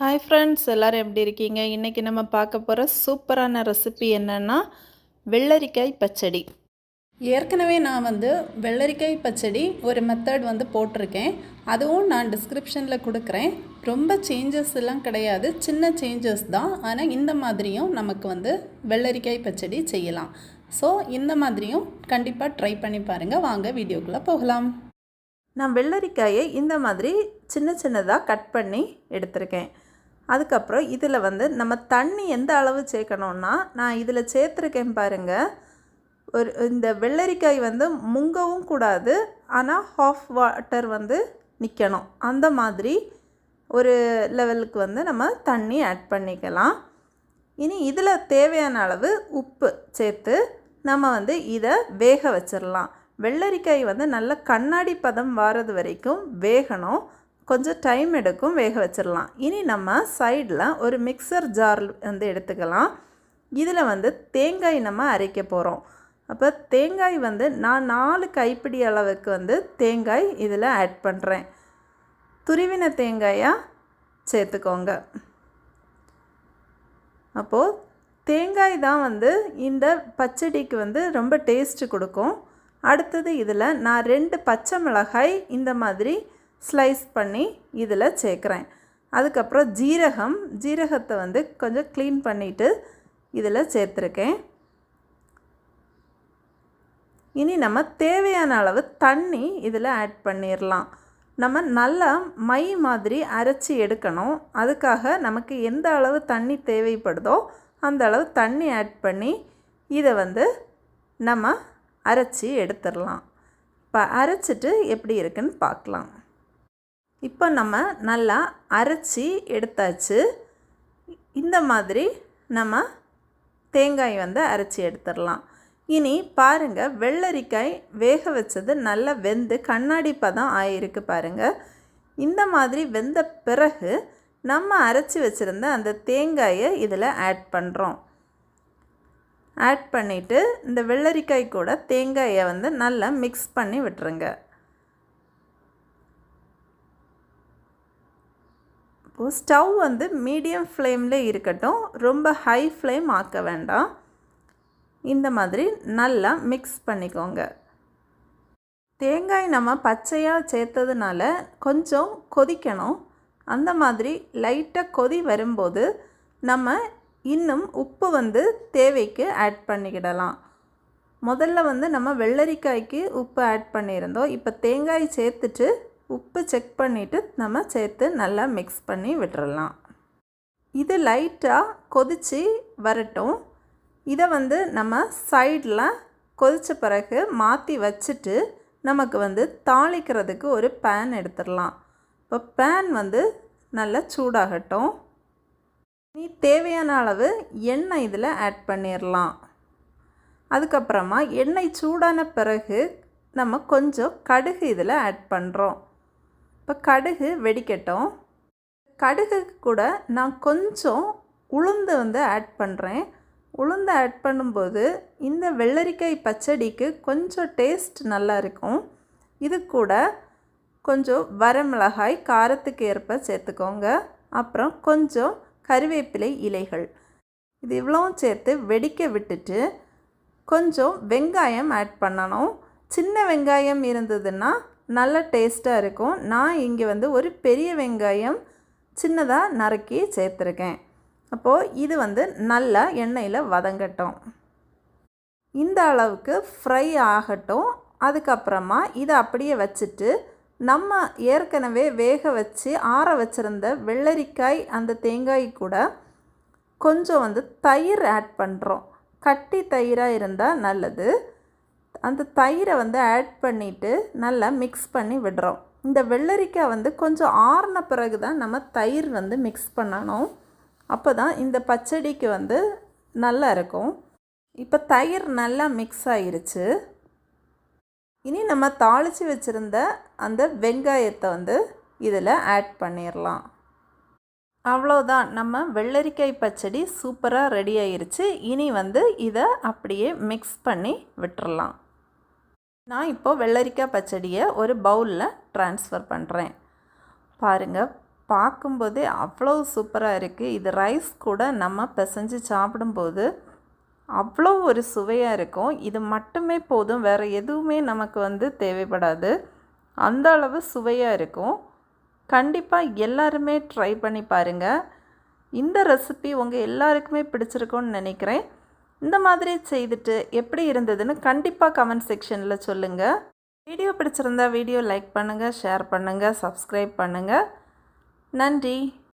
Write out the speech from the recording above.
Hi friends எல்லோரும் எப்படி இருக்கீங்க? இன்றைக்கி நம்ம பார்க்க போகிற சூப்பரான ரெசிபி என்னென்னா வெள்ளரிக்காய் பச்சடி. ஏற்கனவே நான் வந்து வெள்ளரிக்காய் பச்சடி ஒரு மெத்தட் வந்து போட்டிருக்கேன். அதுவும் நான் டிஸ்கிரிப்ஷனில் கொடுக்குறேன். ரொம்ப சேஞ்சஸ் எல்லாம் கிடையாது. சின்ன சேஞ்சஸ் தான். ஆனால் இந்த மாதிரியும் நமக்கு வந்து வெள்ளரிக்காய் பச்சடி செய்யலாம். ஸோ இந்த மாதிரியும் கண்டிப்பாக ட்ரை பண்ணி பாருங்கள் வாங்க வீடியோக்குள்ளே போகலாம். நான் வெள்ளரிக்காயை இந்த மாதிரி சின்ன சின்னதாக கட் பண்ணி எடுத்திருக்கேன். அதுக்கப்புறம் இதில் வந்து நம்ம தண்ணி எந்த அளவு சேர்க்கணுன்னா நான் இதில் சேர்த்துருக்கேன் பாருங்கள் ஒரு இந்த வெள்ளரிக்காய் வந்து முங்கவும் கூடாது ஆனால் ஹாஃப் வாட்டர் வந்து நிற்கணும் அந்த மாதிரி ஒரு லெவலுக்கு வந்து நம்ம தண்ணி ஆட் பண்ணிக்கலாம். இனி இதில் தேவையான அளவு உப்பு சேர்த்து நம்ம வந்து இதை வேக வச்சிடலாம். வெள்ளரிக்காய் வந்து நல்ல கண்ணாடி பதம் வாரது வரைக்கும் வேகணும். கொஞ்சம் டைம் எடுக்கும் வேக வச்சிடலாம் இனி நம்ம சைடில் ஒரு மிக்சர் ஜார் வந்து எடுத்துக்கலாம். இதில் வந்து தேங்காய் நம்ம அரைக்க போகிறோம் அப்போ தேங்காய் வந்து நான் நாலு கைப்பிடி அளவுக்கு வந்து தேங்காய் இதில் ஆட் பண்ணுறேன் துருவின தேங்காயாக சேர்த்துக்கோங்க. அப்போது தேங்காய் தான் வந்து இந்த பச்சடிக்கு வந்து ரொம்ப டேஸ்ட்டு கொடுக்கும். அடுத்தது இதில் நான் ரெண்டு பச்சை மிளகாய் இந்த மாதிரி ஸ்லைஸ் பண்ணி இதில் சேர்க்குறேன். அதுக்கப்புறம் ஜீரகம் ஜீரகத்தை வந்து கொஞ்சம் க்ளீன் பண்ணிவிட்டு இதில் சேர்த்துருக்கேன். இனி நம்ம தேவையான அளவு தண்ணி இதில் ஆட் பண்ணிடலாம் நம்ம நல்லா மை மாதிரி அரைச்சி எடுக்கணும். அதுக்காக நமக்கு எந்த அளவு தண்ணி தேவைப்படுதோ அந்த அளவு தண்ணி ஆட் பண்ணி இதை வந்து நம்ம அரைச்சி எடுத்துடலாம் இப்போ அரைச்சிட்டு எப்படி இருக்குன்னு பார்க்கலாம். இப்போ நம்ம நல்லா அரைச்சி எடுத்தாச்சு. இந்த மாதிரி நம்ம தேங்காய் வந்து அரைச்சி எடுத்துடலாம். இனி பாருங்கள் வெள்ளரிக்காய் வேக வச்சது நல்லா வெந்து கண்ணாடி பதம் ஆயிருக்கு பாருங்கள் இந்த மாதிரி வெந்த பிறகு நம்ம அரைச்சி வச்சுருந்த அந்த தேங்காயை இதில் ஆட் பண்ணுறோம் ஆட் பண்ணிவிட்டு இந்த வெள்ளரிக்காய் கூட தேங்காயை வந்து நல்லா மிக்ஸ் பண்ணி விட்டுருங்க. இருக்கும். ஸ்டவ் வந்து மீடியம் ஃப்ளேமில் இருக்கட்டும். ரொம்ப ஹை ஃப்ளேம் ஆக்க வேண்டாம். இந்த மாதிரி நல்லா மிக்ஸ் பண்ணிக்கோங்க. தேங்காய் நம்ம பச்சையாக சேர்த்ததுனால கொஞ்சம் கொதிக்கணும். அந்த மாதிரி லைட்டாக கொதி வரும்போது நம்ம இன்னும் உப்பு வந்து தேவைக்கு ஆட் பண்ணிக்கிடலாம். முதல்ல வந்து நம்ம வெள்ளரிக்காய்க்கு உப்பு ஆட் பண்ணியிருந்தோம். இப்போ தேங்காய் சேர்த்துட்டு உப்பு செக் பண்ணிவிட்டு நம்ம சேர்த்து நல்லா மிக்ஸ் பண்ணி விட்டுறலாம். இது லைட்டாக கொதித்து வரட்டும். இதை வந்து நம்ம சைடில் கொதித்த பிறகு மாற்றி வச்சுட்டு நமக்கு வந்து தாளிக்கிறதுக்கு ஒரு பேன் எடுத்துடலாம். இப்போ பேன் வந்து நல்லா சூடாகட்டும். நீ தேவையான அளவு எண்ணெய் இதில் ஆட் பண்ணிடலாம். அதுக்கப்புறமா எண்ணெய் சூடான பிறகு நம்ம கொஞ்சம் கடுகு இதில் ஆட் பண்ணுறோம் இப்போ கடுகு வெடிக்கட்டும். கடுகு கூட நான் கொஞ்சம் உளுந்து வந்து ஆட் பண்ணுறேன் உளுந்து ஆட் பண்ணும்போது இந்த வெள்ளரிக்காய் பச்சடிக்கு கொஞ்சம் டேஸ்ட் நல்லா இருக்கும். இது கூட கொஞ்சம் வரமிளகாய் காரத்துக்கு ஏற்ப சேர்த்துக்கோங்க. அப்புறம் கொஞ்சம் கருவேப்பிலை இலைகள். இது இவ்வளோவும் சேர்த்து வெடிக்க விட்டுட்டு கொஞ்சம் வெங்காயம் ஆட் பண்ணணும். சின்ன வெங்காயம் இருந்ததுன்னா நல்ல டேஸ்ட்டாக இருக்கும். நான் இங்கே வந்து ஒரு பெரிய வெங்காயம் சின்னதாக நறுக்கி சேர்த்துருக்கேன். அப்போது இது வந்து நல்லா எண்ணெயில் வதங்கட்டும். இந்த அளவுக்கு ஃப்ரை ஆகட்டும். அதுக்கப்புறமா இதை அப்படியே வச்சுட்டு நம்ம ஏற்கனவே வேக வச்சு ஆற வச்சுருந்த வெள்ளரிக்காய் அந்த தேங்காய் கூட கொஞ்சம் வந்து தயிர் ஆட் பண்ணுறோம் கட்டி தயிராக இருந்தால் நல்லது. அந்த தயிரை வந்து ஆட் பண்ணிவிட்டு நல்லா மிக்ஸ் பண்ணி விடுறோம். இந்த வெள்ளரிக்காய் வந்து கொஞ்சம் ஆறின பிறகு தான் நம்ம தயிர் வந்து மிக்ஸ் பண்ணணும். அப்போ தான் இந்த பச்சடிக்கு வந்து நல்லா இருக்கும். இப்போ தயிர் நல்லா மிக்ஸ் ஆயிருச்சு. இனி நம்ம தாளித்து வச்சுருந்த அந்த வெங்காயத்தை வந்து இதில் ஆட் பண்ணிடலாம் அவ்வளோதான் நம்ம வெள்ளரிக்காய் பச்சடி சூப்பராக ரெடி ஆயிருச்சு. இனி வந்து இதை அப்படியே மிக்ஸ் பண்ணி விட்டுறலாம் நான் இப்போ வெள்ளரிக்காய் பச்சடியை ஒரு பவுலில் ட்ரான்ஸ்ஃபர் பண்ணுறேன். பாருங்கள் பார்க்கும்போதே அவ்வளோ சூப்பராக இருக்குது இது ரைஸ் கூட நம்ம பிசைஞ்சு சாப்பிடும்போது அவ்வளோ ஒரு சுவையாக இருக்கும். இது மட்டுமே போதும் வேறு எதுவுமே நமக்கு வந்து தேவைப்படாது. அந்த அளவு சுவையாக இருக்கும். கண்டிப்பாக எல்லாருமே ட்ரை பண்ணி பாருங்கள் இந்த ரெசிபி உங்கள் எல்லாருக்குமே பிடிச்சிருக்கும்னு நினைக்கிறேன். இந்த மாதிரி செய்துட்டு எப்படி இருந்ததுன்னு கண்டிப்பாக கமெண்ட் செக்ஷனில் சொல்லுங்கள் வீடியோ பிடிச்சிருந்தா வீடியோ லைக் பண்ணுங்கள் ஷேர் பண்ணுங்கள் சப்ஸ்கிரைப் பண்ணுங்கள் நன்றி.